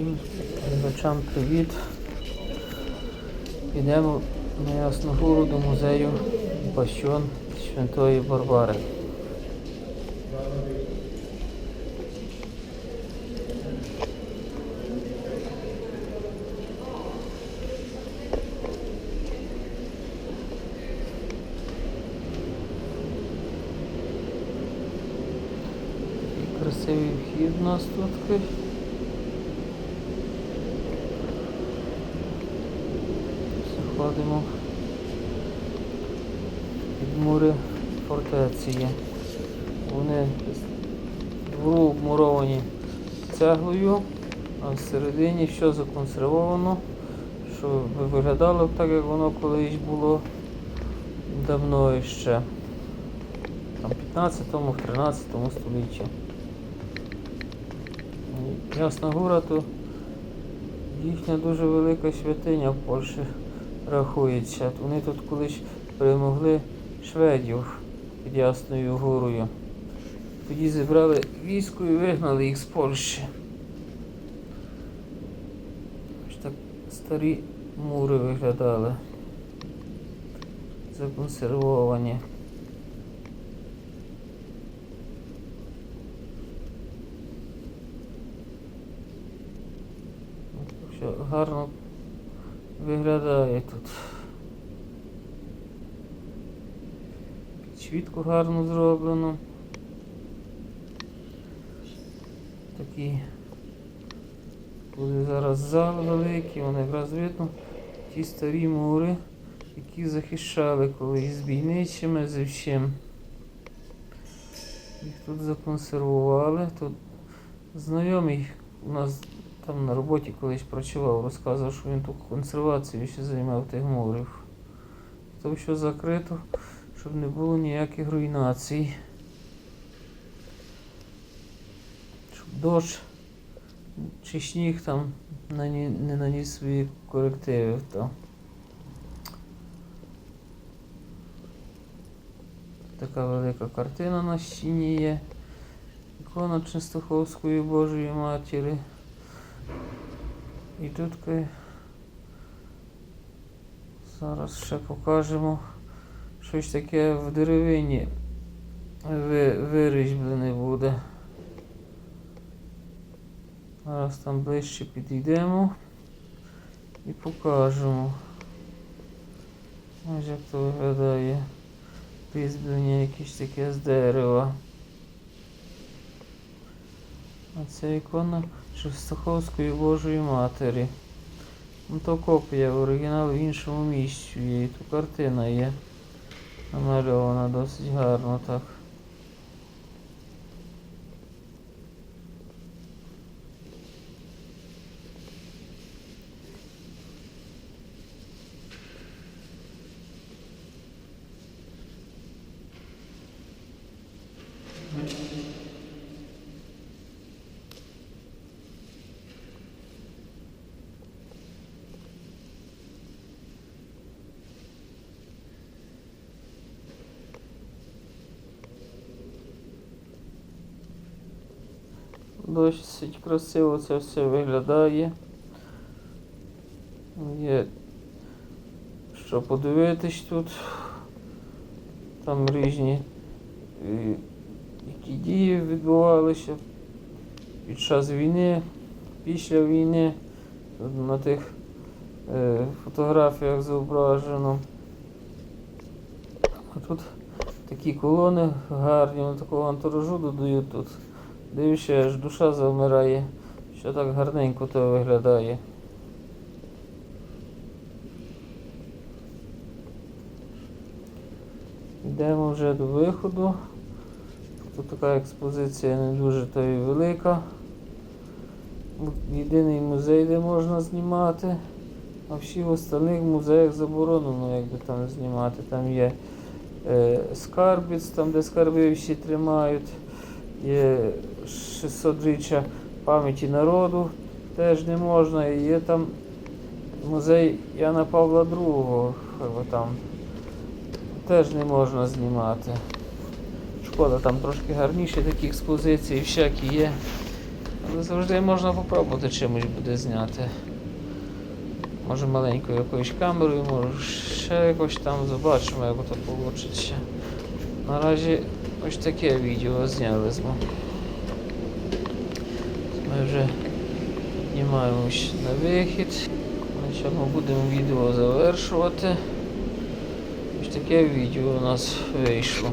Всім глядачам привіт. Йдемо на Ясногору до музею Пащон Святої Барбари. Красивий вхід у нас тут. Заходимо під мури фортеці є. Вони двору обмуровані цеглою, а всередині все законсервовано, що виглядало так, як воно колись було давно ще. Там, в 15-му, в 13 столітті. Ясна гора то їхня дуже велика святиня в Польщі рахується. Вони тут колись перемогли шведів під Ясною горою. Тоді зібрали військо і вигнали їх з Польщі. Ось так старі мури виглядали. Законсервовані. Гарно виглядає тут. Підсвітку гарно зроблено. Такий буде зараз зал великий, вони якраз видно ті старі мури, які захищали колись з бійничими, з всім. Їх тут законсервували. Тут знайомий у нас там на роботі колись працював, розказував, що він тут консервацією ще займав тих мурів. То що закрито, щоб не було ніяких руйнацій. Щоб дощ чи сніг там не наніс свої корективи. То. Така велика картина на стіні є. Ікона Чистоховської Божої Матері. І тут зараз ще покажемо щось таке в деревині ви- вирізблене буде. Зараз там ближче підійдемо і покажемо. Ось як то виглядає. Різьблення якесь таке з дерева. А це ікона Шестоховської Божої Матері. Ну то копія, оригінал в іншому місці є. І тут картина є. Намальована досить гарно так. Досить красиво це все виглядає. Є що подивитись тут. Там різні е, які дії відбувалися під час війни, після війни. На тих е, фотографіях зображено. А тут такі колони гарні, такого антуражу додають тут. Дивишся, аж душа завмирає, що так гарненько то виглядає. Йдемо вже до виходу. Тут така експозиція не дуже то і велика. Єдиний музей, де можна знімати, а всі в остальних музеях заборонено якби там знімати. Там є е, скарбіць, там де скарби всі тримають. Є 600-річчя пам'яті народу, теж не можна. І є там музей Яна Павла II, там теж не можна знімати. Шкода, там трошки гарніші такі експозиції всякі є. Але завжди можна попробувати чимось буде зняти. Може маленькою якоюсь камерою, може ще якось там побачимо, як то вийде. Наразі ось таке відео зняли з вами. Ми вже піднімаємось на вихід. На чому будемо відео завершувати. Ось таке відео у нас вийшло.